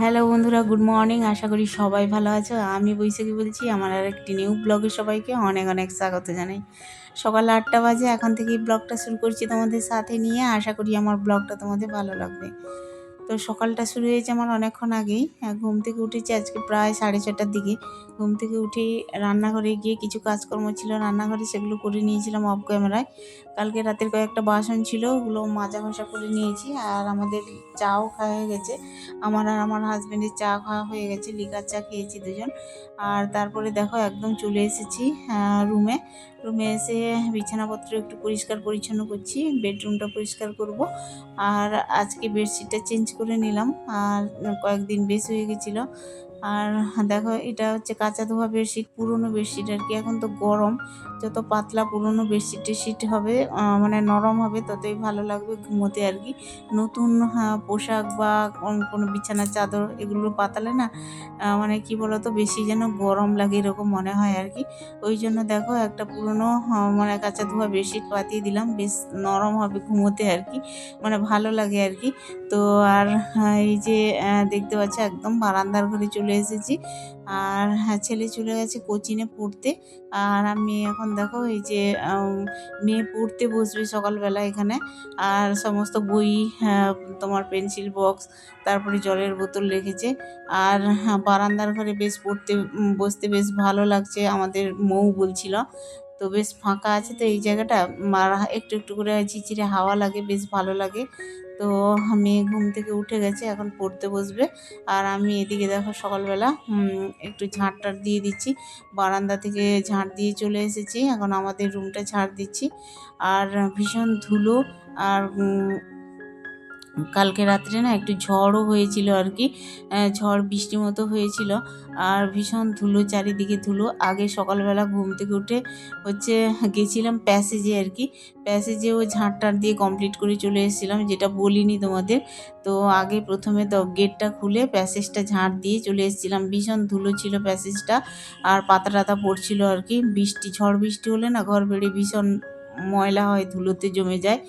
Hello বন্ধুরা, good morning. আশা করি সবাই ভালো আছো। আমি বৈশাখী বলছি, আমার আর একটি নিউ ব্লগে সবাইকে অনেক অনেক স্বাগত জানাই। সকাল আটটা বাজে, এখন থেকেই ব্লগটা শুরু করছি তোমাদের সাথে নিয়ে। আশা করি আমার ব্লগটা তোমাদের ভালো লাগবে। তো সকালটা শুরু হয়েছে আমার অনেকক্ষণ আগেই। ঘুম থেকে উঠেছি আজকে প্রায় সাড়ে ছটার দিকে। ঘুম থেকে উঠেই রান্নাঘরে গিয়ে কিছু কাজকর্ম ছিল, রান্নাঘরে সেগুলো করে নিয়েছিলাম অফ ক্যামেরায় কালকে রাতের কয়েকটা বাসন ছিল, ওগুলো মাজা ঘষা করে নিয়েছি। আর আমাদের চাও খাওয়া হয়ে গেছে। আমার আর আমার হাজব্যান্ডের চা খাওয়া হয়ে গেছে, লিকার চা খেয়েছি দুজন। আর তারপরে দেখো একদম চলে এসেছি রুমে রুমে এসে বিছানাপত্র একটু পরিষ্কার পরিচ্ছন্ন করছি বেডরুমটা পরিষ্কার করব। আর আজকে বেডশিটটা চেঞ্জ করে নিলাম আর কয়েকদিন বেশ হয়ে গেছিল। আর দেখো এটা হচ্ছে কাঁচা ধোয়া বেডশিট, পুরনো বেডশিট আর কি। এখন তো গরম, যত পাতলা পুরনো বেডশিট টেডশিট হবে মানে নরম হবে, ততই ভালো লাগবে ঘুমোতে আর কি। নতুন পোশাক বা কোনো বিছানার চাদর এগুলো পাতালে না মানে কি বলতো, বেশি যেন গরম লাগে এরকম মনে হয় আর কি। ওই জন্য দেখো একটা পুরনো মানে কাঁচা ধোয়া বেডশিট পাতিয়ে দিলাম, বেশ নরম হবে ঘুমোতে আর কি মানে ভালো লাগে আর কি। তো আর এই যে দেখতে পাচ্ছি একদম বারান্দার ঘরে চলে এসেছি। আর হ্যাঁ ছেলে চলে গেছে কোচিনে পড়তে। আর আমি এখন দেখো এই যে মেয়ে পড়তে বসবে সকালবেলা এখানে। আর সমস্ত বই তোমার পেন্সিল বক্স তারপরে জলের বোতল রেখেছে। আর হ্যাঁ, বারান্দার ঘরে বেশ পড়তে বসতে বেশ ভালো লাগছে। আমাদের মৌ বলছিল তো বেশ ফাঁকা আছে তো এই জায়গাটা? আর একটু একটু করে ঝিঝিরে হাওয়া লাগে বেশ ভালো লাগে। তো মেয়ে ঘুম থেকে উঠে গেছে, এখন পড়তে বসবে। আর আমি এদিকে দেখো সকালবেলা একটু ঝাঁট টাট দিয়ে দিচ্ছি। বারান্দা থেকে ঝাঁট দিয়ে চলে এসেছি, এখন আমাদের রুমটা ঝাড় দিচ্ছি। আর ভীষণ ধুলো, আর কালকে রাত্রে না একটু ঝড়ও হয়েছিল আর কি ঝড় বৃষ্টি মতো হয়েছিল। আর ভীষণ ধুলো, চারিদিকে ধুলো। আগে সকালবেলা ঘুম থেকে উঠে হচ্ছে গেছিলাম প্যাসেজে আর কি। প্যাসেজে ওই ঝাঁটটার দিয়ে কমপ্লিট করে চলে এসেছিলাম, যেটা বলিনি তোমাদের। তো আগে প্রথমে তো গেটটা খুলে প্যাসেজটা ঝাঁট দিয়ে চলে এসেছিলাম। ভীষণ ধুলো ছিল প্যাসেজটা, আর পাতা টাতা পড়ছিল আর কি। বৃষ্টি, ঝড় বৃষ্টি হলে না ঘর বেড়ে ভীষণ ময়লা হয়, ধুলোতে জমে যায়।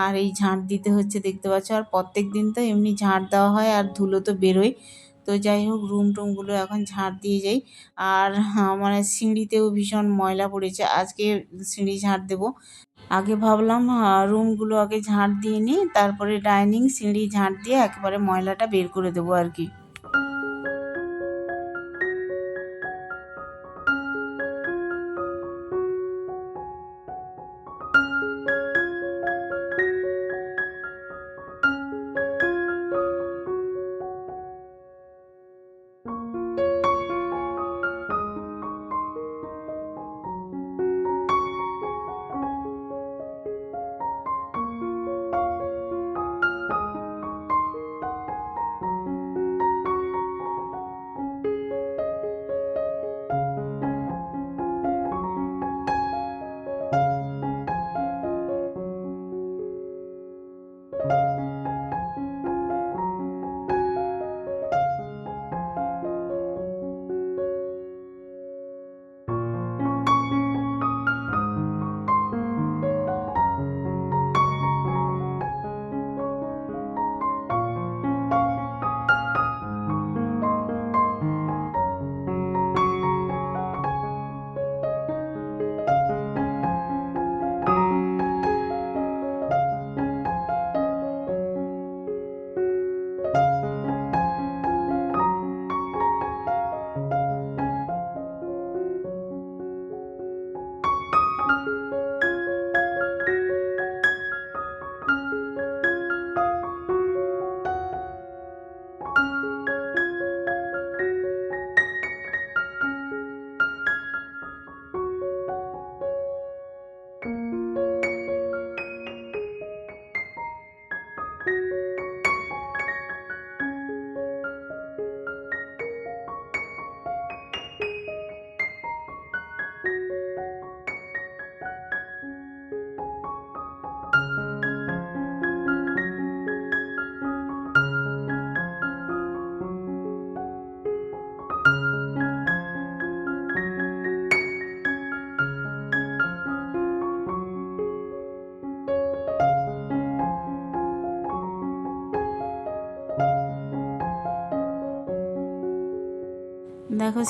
আর এই ঝাঁট দিতে হচ্ছে, দেখতে পাচ্ছ। আর প্রত্যেক দিন তো এমনি ঝাঁট দেওয়া হয় আর ধুলো তো বেরোয়। তো যাই হোক রুম টুমগুলো এখন ঝাঁট দিয়ে যাই। আর মানে সিঁড়িতেও ভীষণ ময়লা পড়েছে। আজকে সিঁড়ি ঝাঁট দেবো। আগে ভাবলাম রুমগুলো আগে ঝাঁট দিয়ে নিই, তারপরে ডাইনিং সিঁড়ি ঝাঁট দিয়ে একেবারে ময়লাটা বের করে দেবো আর কি।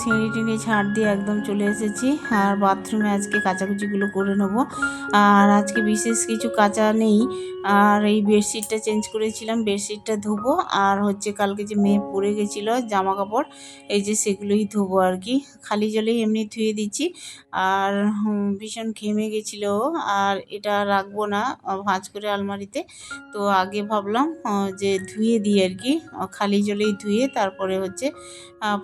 সিঁড়ি টিড়ি ছাড় দিয়ে একদম চলে এসেছি। আর বাথরুমে আজকে কাচাকুচিগুলো করে নেব। আর আজকে বিশেষ কিছু কাচা নেই। আর এই বেডশিটটা চেঞ্জ করেছিলাম, বেডশিটটা ধুবো। আর হচ্ছে কালকে যে মেয়ে পরে গেছিল জামা কাপড় এই যে সেগুলোই ধুবো আর কি। খালি জলেই এমনি ধুয়ে দিচ্ছি। আর ভীষণ ঘেমে গেছিল আর এটা রাখব না ভাঁজ করে আলমারিতে। তো আগে ভাবলাম যে ধুয়ে দিই আর কি। খালি জলেই ধুয়ে তারপরে হচ্ছে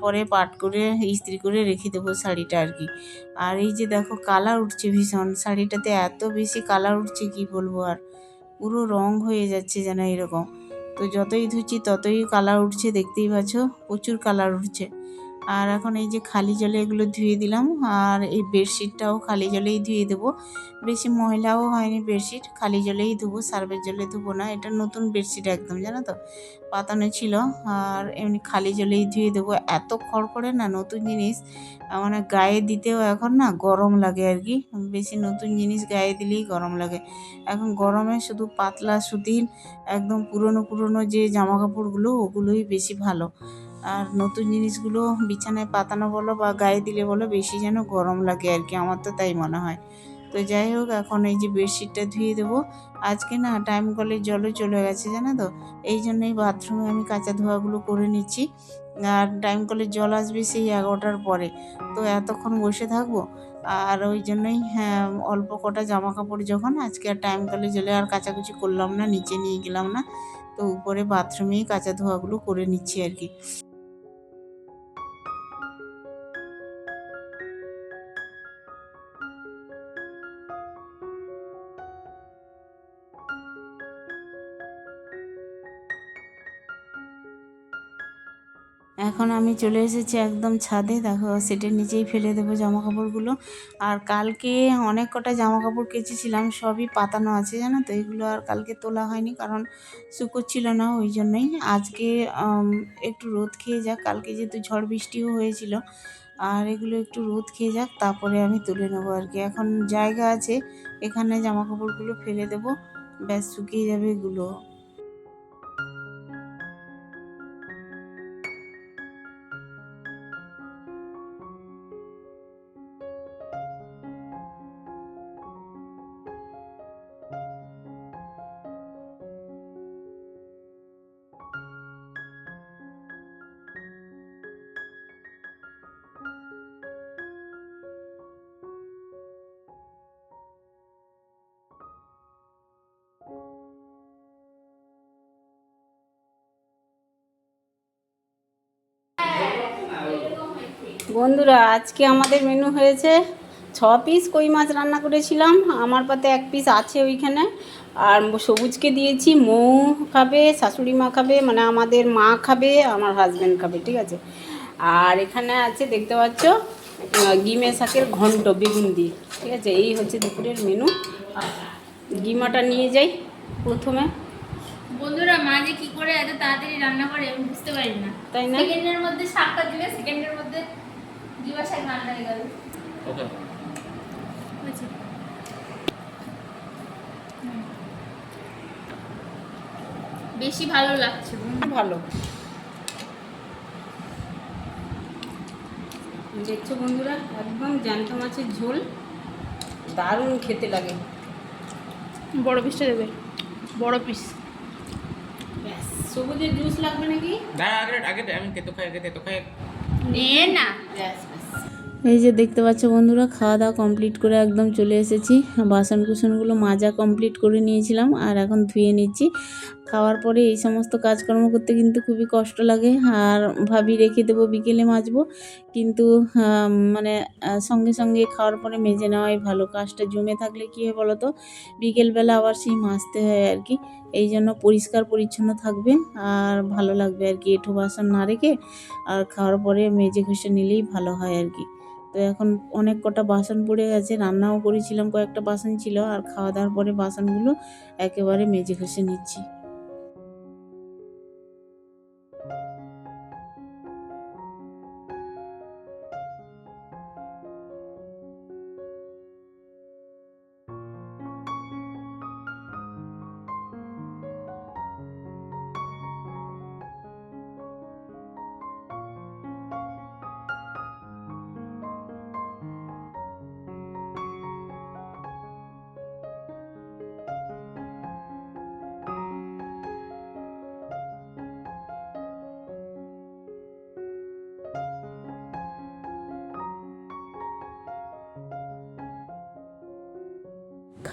পরে পাট করে ইস্ত্রি করে রেখে দেবো শাড়িটা আর কি। আর এই যে দেখো কালার উঠছে ভীষণ, শাড়িটাতে এত বেশি কালার উঠছে কি বলব আর? পুরো রং হয়ে যাচ্ছে যেন এরকম। তো যতই ধুচ্ছি ততই কালার উঠছে, দেখতেই পাচ্ছ? প্রচুর কালার উঠছে। আর এখন এই যে খালি জলে এগুলো ধুয়ে দিলাম, আর এই বেডশিটটাও খালি জলেই ধুয়ে দেবো। বেশি ময়লাও হয়নি বেডশিট, খালি জলেই ধুবো, সার্ভের জলে ধুবো না। এটা নতুন বেডশিট একদম, জানো তো? পাতানো ছিল, আর এমনি খালি জলেই ধুয়ে দেবো। এত খড়খড়ে না নতুন জিনিস মানে গায়ে দিতেও এখন না গরম লাগে আর কি। বেশি নতুন জিনিস গায়ে দিলেই গরম লাগে। এখন গরমে শুধু পাতলা সুতির, একদম পুরনো পুরনো যে জামা কাপড়গুলো ওগুলোই বেশি ভালো। আর নতুন জিনিসগুলো বিছানায় পাতানো বলো বা গায়ে দিলে বলো, বেশি যেন গরম লাগে আর কি, আমার তো তাই মনে হয়। তো যাই হোক, এখন এই যে বেডশিটটা ধুয়ে দেবো। আজকে না টাইম কলের জলও চলে গেছে, জানো তো? এই জন্যই বাথরুমে আমি কাঁচা ধোয়াগুলো করে নিচ্ছি। আর টাইম কলের জল আসবে সেই এগারোটার পরে। তো এতক্ষণ বসে থাকব। আর ওই জন্যই হ্যাঁ অল্প কটা জামা কাপড় যখন, আজকে আর টাইম কলে জলে আর কাচাকুচি করলাম না, নিচে নিয়ে গেলাম না। তো উপরে বাথরুমেই কাঁচা ধোয়াগুলো করে নিচ্ছি আর কি। এখন আমি চলে এসেছি একদম ছাদে। দেখো, সেটের নিচেই ফেলে দেবো জামা কাপড়গুলো আর কালকে অনেক কটা জামা কাপড় কেচেছিলাম, সবই পাতানো আছে, জানো তো? এগুলো আর কালকে তোলা হয়নি, কারণ শুকোচ্ছিল না, ওই জন্যই। আজকে একটু রোদ খেয়ে যাক। কালকে যেহেতু ঝড় বৃষ্টিও হয়েছিল, আর এগুলো একটু রোদ খেয়ে যাক, তারপরে আমি তুলে নেব আর কি। এখন জায়গা আছে, এখানে জামা কাপড়গুলো ফেলে দেবো, ব্যাস শুকিয়ে যাবে এগুলো। বন্ধুরা আজকে আমাদের মেনু হয়েছে ছ পিস কই মাছ রান্না করেছিলাম। আমার পাতে এক পিস আছে ওইখানে। আর সবুজকে দিয়েছি মৌ খাবে শাশুড়ি মা খাবে মানে আমাদের মা খাবে আমার হাজব্যান্ড খাবে ঠিক আছে? আর এখানে আছে দেখতে পাচ্ছ গিমে শাকের ঘন্ট বেগুন দিয়ে ঠিক আছে? এই হচ্ছে দুপুরের মেনু গিমাটা নিয়ে যাই প্রথমে। বন্ধুরা মা যে কি করে এত তাড়াতাড়ি রান্না করে আমি বুঝতে পারি না। তাই না? সেকেন্ডের মধ্যে শাকটা দিবে সেকেন্ডের মধ্যে বেশি ভালো লাগছে ভালো। দেখছ বন্ধুরা একদম জ্যান্ত মাছের ঝোল। দারুণ খেতে লাগে। বড় পিসটা দেবে। বড় পিস ব্যাস সবুজের জুস লাগবে নাকি? দাঁড়া আগে আগে আমি তেতো খাই আগে তেতো খাই। নে। না এই যে দেখতে পাচ্ছ বন্ধুরা, খাওয়া দাওয়া কমপ্লিট করে একদম চলে এসেছি। বাসন কুসনগুলো মাজা কমপ্লিট করে নিয়েছিলাম আর এখন ধুয়ে নিচ্ছি। খাওয়ার পরে এই সমস্ত কাজকর্ম করতে কিন্তু খুবই কষ্ট লাগে আর ভাবি রেখে দেবো, বিকেলে মাজবো। কিন্তু মানে সঙ্গে সঙ্গে খাওয়ার পরে মেজে নেওয়াই ভালো। কাজটা জমে থাকলে কী হয় বলো তো? বিকেলবেলা আবার সেই মাজতে হয় আর কি। এই জন্য পরিষ্কার পরিচ্ছন্ন থাকবে আর ভালো লাগবে আর কি। এঁঠো বাসন না রেখে আর খাওয়ার পরে মেজে ঘষে নিলেই ভালো হয় আর কি। তো এখন অনেক কটা বাসন পড়ে গেছে, রান্নাও করেছিলাম, কয়েকটা বাসন ছিল, আর খাওয়া দাওয়ার পরে বাসনগুলো একেবারে মেজে ঘষে নিচ্ছি।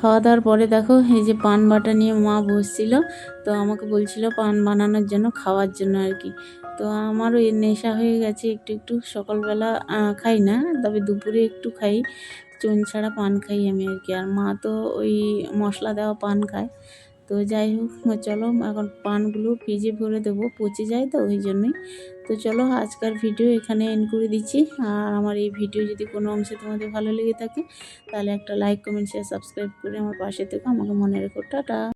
খাওয়া দাওয়ার পরে দেখো, এই যে পান বাটা নিয়ে মা বসছিল। তো আমাকে বলছিল পান বানানোর জন্য, খাওয়ার জন্য আর কি। তো আমারও নেশা হয়ে গেছে, একটু একটু সকালবেলা খাই না, তবে দুপুরে একটু খাই। চুন ছাড়া পান খাই আমি আর কি। আর মা তো ওই মশলা দেওয়া পান খায়। তো যাই হোক, চলো এখন পানগুলো ফ্রিজে ভরে দেবো, পচে যায় তো ওই জন্যই। তো চলো আজকের ভিডিও এখানে এন্ড করে দিচ্ছি। আর আমার এই ভিডিও যদি কোনো অংশে তোমাদের ভালো লেগে থাকে, তাহলে একটা লাইক কমেন্ট শেয়ার সাবস্ক্রাইব করে আমার পাশে থেকে। আমাকে মনে রেখো, টাটা।